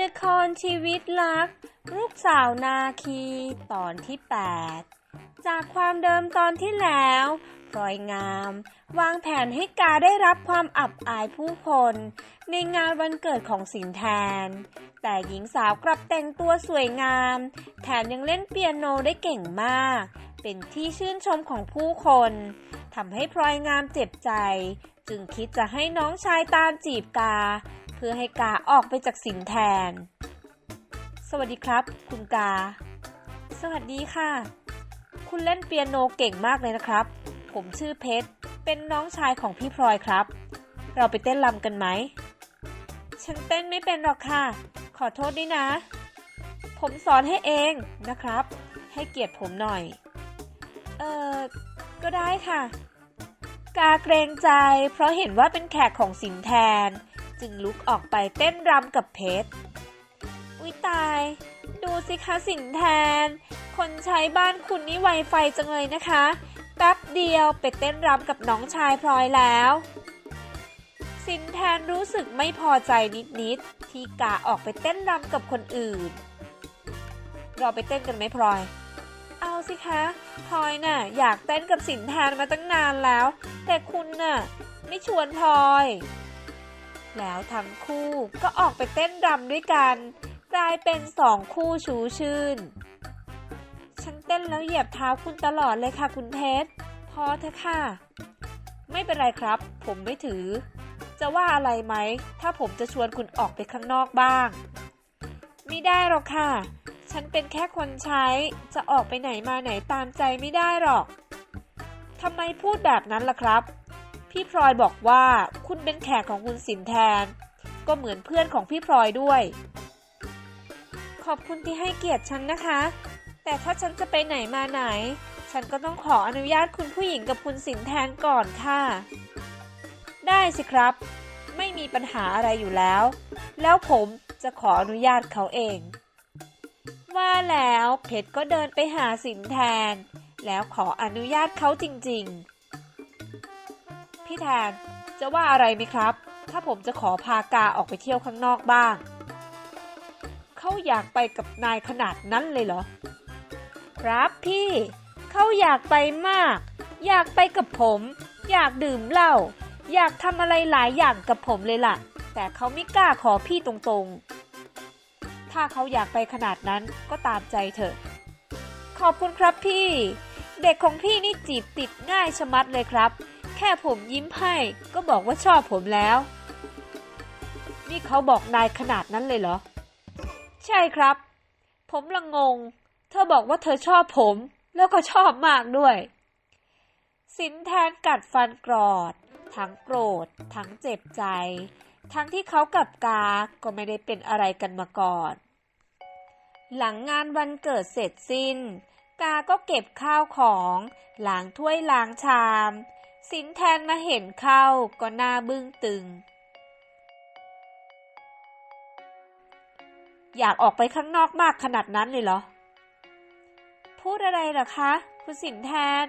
ละครชีวิตรัก ลูกสาวนาคีตอนที่ 8 จากความเดิมตอนที่แล้วพลอยงาม วางแผนให้กาได้รับความอับอายผู้คน ในงานวันเกิดของสินแทน แต่หญิงสาวกลับแต่งตัวสวยงาม แถมยังเล่นเปียโนได้เก่งมาก เป็นที่ชื่นชมของผู้คนทำให้พลอยงามเจ็บใจ จึงคิดจะให้น้องชายตามจีบกา เพื่อให้กาออกไปจากสินแทน สวัสดีครับ คุณกา สวัสดีค่ะ คุณเล่นเปียโนเก่งมากเลยนะครับ ผมชื่อเพชร เป็นน้องชายของพี่พลอยครับ เราไปเต้นรำกันไหม ฉันเต้นไม่เป็นหรอกค่ะ ขอโทษด้วยนะ ผมสอนให้เองนะครับ ให้เกียรติผมหน่อย เออก็ได้ค่ะ กาเกรงใจเพราะเห็นว่าเป็นแขกของสินแทน จึงลุกออกไปเต้นรำกับเพชร อุ๊ยตาย ดูสิคะสินแทน คนใช้บ้านคุณนี่ไวไฟจังเลยนะคะ แป๊บเดียวไปเต้นรำกับน้องชายพลอยแล้ว สินแทนรู้สึกไม่พอใจนิดๆที่กาออกไปเต้นรำกับคนอื่น เราไปเต้นกันไหมพลอยเอาสิคะพลอยน่ะอยากเต้นกับสินแทนมาตั้งนานแล้ว แต่คุณน่ะ ไม่ชวนพลอย แล้วทั้งคู่ก็ออกไปเต้นรำด้วยกัน กลายเป็นสองคู่ชูชื่น ฉันเต้นแล้วเหยียบเท้าคุณตลอดเลยค่ะคุณเพชรพอเถอะค่ะ ไม่เป็นไรครับ ผมไม่ถือ จะว่าอะไรไหม ถ้าผมจะชวนคุณออกไปข้างนอกบ้าง ไม่ได้หรอกค่ะ ฉันเป็นแค่คนใช้ จะออกไปไหนมาไหนตามใจไม่ได้หรอกทำไมพูดแบบนั้นล่ะครับ พี่พลอยบอกว่าคุณเป็นแขกของคุณสินแทน ก็เหมือนเพื่อนของพี่พลอยด้วย ขอบคุณที่ให้เกียรติฉันนะคะ แต่ถ้าฉันจะไปไหนมาไหน ฉันก็ต้องขออนุญาตคุณผู้หญิงกับคุณสินแทนก่อนค่ะ ได้สิครับ ไม่มีปัญหาอะไรอยู่แล้ว แล้วผมจะขออนุญาตเขาเอง ว่าแล้วเพชรก็เดินไปหาสินแทน แล้วขออนุญาตเขาจริง ๆ พี่แทนจะว่าอะไรไหมครับ ถ้าผมจะขอพากาออกไปเที่ยวข้างนอกบ้าง เขาอยากไปกับนายขนาดนั้นเลยเหรอ ครับพี่ เขาอยากไปมาก อยากไปกับผม อยากดื่มเหล้า อยากทำอะไรหลายอย่างกับผมเลยล่ะ แต่เขาไม่กล้าขอพี่ตรงๆ ถ้าเขาอยากไปขนาดนั้นก็ตามใจเถอะ ขอบคุณครับพี่ เด็กของพี่นี่จีบติดง่ายชะมัดเลยครับ แค่ผมยิ้มให้ ก็บอกว่าชอบผมแล้ว นี่เขาบอกนายขนาดนั้นเลยเหรอ ใช่ครับ ผมละงง เธอบอกว่าเธอชอบผม แล้วก็ชอบมากด้วย สินแทนกัดฟันกรอด ทั้งโกรธ ทั้งเจ็บใจ ทั้งที่เขากับกา ก็ไม่ได้เป็นอะไรกันมาก่อน หลังงานวันเกิดเสร็จสิ้น กาก็เก็บข้าวของล้างถ้วยล้างชาม สินแทนมาเห็นเข้าก็หน้าบึ้งตึง อยากออกไปข้างนอกมากขนาดนั้นเลยเหรอ พูดอะไรเหรอคะ คุณสินแทน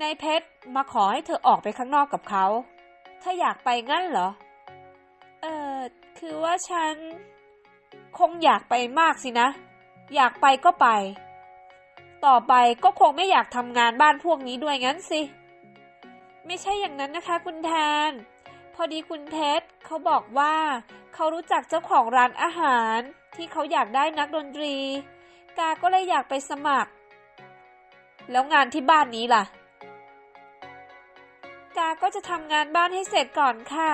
นายเพชรมาขอให้เธอออกไปข้างนอกกับเขา ถ้าอยากไปงั้นเหรอ เออคือว่าฉัน คงอยากไปมากสินะ อยากไปก็ไป ต่อไปก็คงไม่อยากทำงานบ้านพวกนี้ด้วยงั้นสิ ไม่ใช่อย่างนั้นนะคะคุณแทน พอดีคุณเพชรเขาบอกว่า เขารู้จักเจ้าของร้านอาหาร ที่เขาอยากได้นักดนตรี กาก็เลยอยากไปสมัคร แล้วงานที่บ้านนี้ล่ะ กาก็จะทำงานบ้านให้เสร็จก่อนค่ะ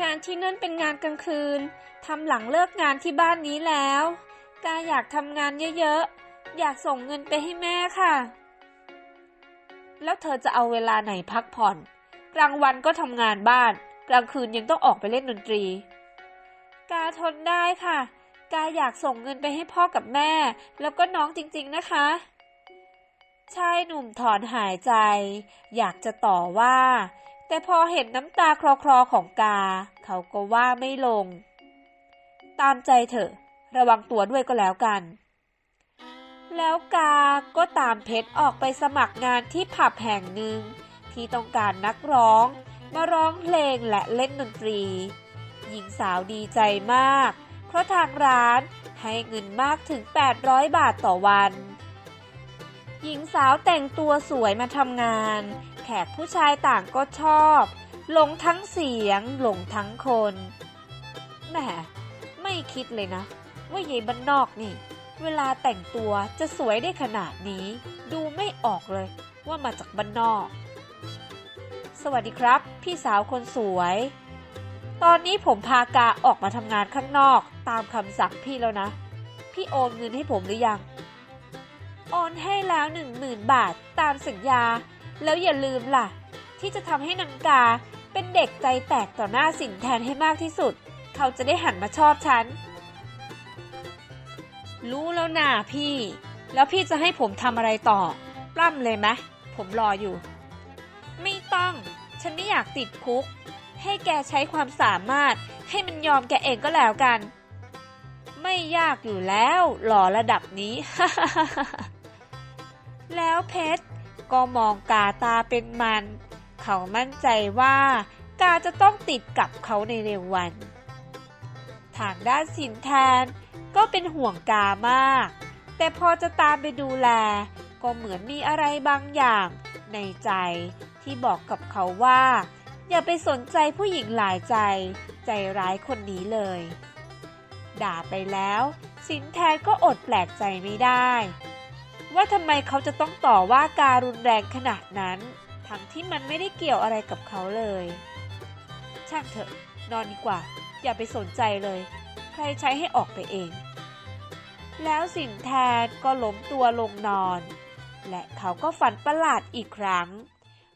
งานที่นั่นเป็นงานกลางคืนทำหลังเลิกงานที่บ้านนี้แล้ว กาอยากทำงานเยอะๆ อยากส่งเงินไปให้แม่ค่ะ แล้วเธอจะเอาเวลาไหนพักผ่อน กลางวันก็ทำงานบ้าน กลางคืนยังต้องออกไปเล่นดนตรี กาทนได้ค่ะ กาอยากส่งเงินไปให้พ่อกับแม่ แล้วก็น้องจริงๆนะคะชายหนุ่มถอนหายใจ อยากจะต่อว่า แต่พอเห็นน้ำตาคลอๆของกา เขาก็ว่าไม่ลง ตามใจเถอะ ระวังตัวด้วยก็แล้วกัน แล้วกาก็ตามเพชรออกไปสมัครงานที่ผับแห่งหนึ่ง ที่ต้องการนักร้อง มาร้องเพลงและเล่นดนตรี หญิงสาวดีใจมาก เพราะทางร้านให้เงินมากถึง 800 บาทต่อวัน หญิงสาวแต่งตัวสวยมาทำงาน แขกผู้ชายต่างก็ชอบหลงทั้งเสียงหลงทั้งคนแหมไม่คิดเลยนะ ว่ายายบ้านนอกนี่ เวลาแต่งตัวจะสวยได้ขนาดนี้ ดูไม่ออกเลยว่ามาจากบ้านนอก สวัสดีครับ พี่สาวคนสวย ตอนนี้ผมพากาออกมาทำงานข้างนอกตามคำสั่งพี่แล้วนะ พี่โอนเงินให้ผมหรือยัง โอนให้แล้วหนึ่งหมื่นบาทตามสัญญา แล้วอย่าลืมล่ะ ที่จะทำให้นังกาเป็นเด็กใจแตกต่อหน้าสินแทนให้มากที่สุด เขาจะได้หันมาชอบฉัน รู้แล้วน่าพี่ แล้วพี่จะให้ผมทำอะไรต่อ ปล้ำเลยไหมผมรออยู่ ไม่ต้อง ฉันไม่อยากติดคุก ให้แกใช้ความสามารถ ให้มันยอมแกเองก็แล้วกัน ไม่ยากอยู่แล้ว หล่อระดับนี้ แล้วเพชรก็มองกาตาเป็นมัน เขามั่นใจว่ากาจะต้องติดกับเขาในเร็ววัน ทางด้านสินแทน ก็เป็นห่วงกามาก แต่พอจะตามไปดูแล ก็เหมือนมีอะไรบางอย่างในใจที่บอกกับเขาว่า อย่าไปสนใจผู้หญิงหลายใจ ใจร้ายคนนี้เลย ด่าไปแล้ว สินแทนก็อดแปลกใจไม่ได้ ว่าทำไมเขาจะต้องต่อว่าการุนแรงขนาดนั้น ทั้งที่มันไม่ได้เกี่ยวอะไรกับเขาเลย ช่างเถอะ นอนดีกว่า อย่าไปสนใจเลย ใครใช้ให้ออกไปเอง แล้วสินแทนก็ล้มตัวลงนอน และเขาก็ฝันประหลาดอีกครั้ง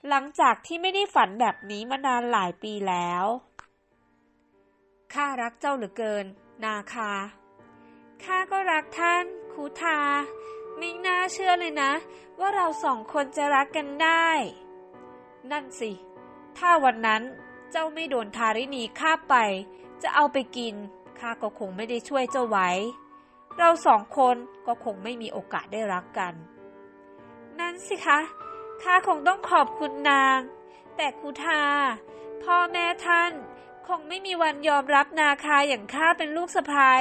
หลังจากที่ไม่ได้ฝันแบบนี้มานานหลายปีแล้ว ข้ารักเจ้าเหลือเกิน นาคา ข้าก็รักท่านคูทา ไม่น่าเชื่อเลยนะ ว่าเราสองคนจะรักกันได้ นั่นสิ ถ้าวันนั้นเจ้าไม่โดนทาริณีฆ่าไป จะเอาไปกิน ข้าก็คงไม่ได้ช่วยเจ้าไว้ เราสองคนก็คงไม่มีโอกาสได้รักกัน นั่นสิคะ ข้าคงต้องขอบคุณนาง แต่คูทา พ่อแม่ท่าน คงไม่มีวันยอมรับนาคาอย่างข้าเป็นลูกสะใภ้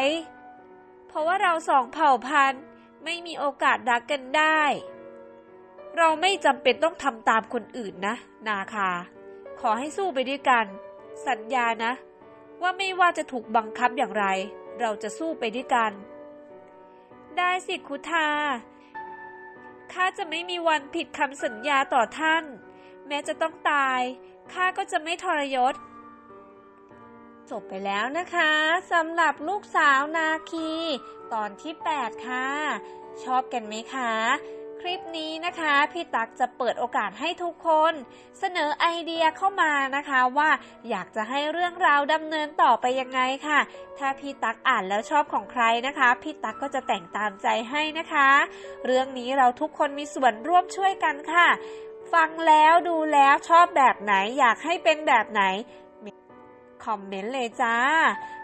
เพราะว่าเราสองเผ่าพันธุ์ไม่มีโอกาสรักกันได้ เราไม่จำเป็นต้องทำตามคนอื่นนะ นาคา ขอให้สู้ไปด้วยกัน สัญญานะ ว่าไม่ว่าจะถูกบังคับอย่างไร เราจะสู้ไปด้วยกัน ได้สิคุทาข้าจะไม่มีวันผิดคำสัญญาต่อท่าน แม้จะต้องตายข้าก็จะไม่ทรยศจบไปแล้วนะคะสำหรับลูกสาวนาคี ตอนที่ 8 ค่ะ ชอบกันไหมคะ คลิปนี้นะคะ พี่ตักจะเปิดโอกาสให้ทุกคน เสนอไอเดียเข้ามานะคะว่าอยากจะให้เรื่องราวดำเนินต่อไปยังไงค่ะ ถ้าพี่ตักอ่านแล้วชอบของใครนะคะ พี่ตักก็จะแต่งตามใจให้นะคะ เรื่องนี้เราทุกคนมีส่วนร่วมช่วยกันค่ะ ฟังแล้วดูแล้วชอบแบบไหนอยากให้เป็นแบบไหน คอมเมนต์เลยจ้า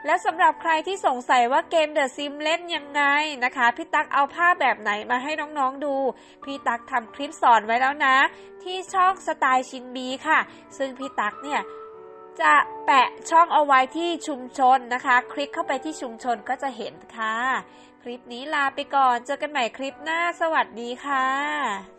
แล้วสำหรับใครที่สงสัยว่าเกม The Sim เล่นยังไงนะคะ พี่ตั๊กเอาภาพแบบไหนมาให้น้องๆดู พี่ตั๊กทำคลิปสอนไว้แล้วนะ ที่ช่องสไตล์ชินบีค่ะ ซึ่งพี่ตั๊กเนี่ยจะแปะช่องเอาไว้ที่ชุมชนนะคะ คลิกเข้าไปที่ชุมชนก็จะเห็นค่ะ คลิปนี้ลาไปก่อน เจอกันใหม่คลิปหน้า สวัสดีค่ะ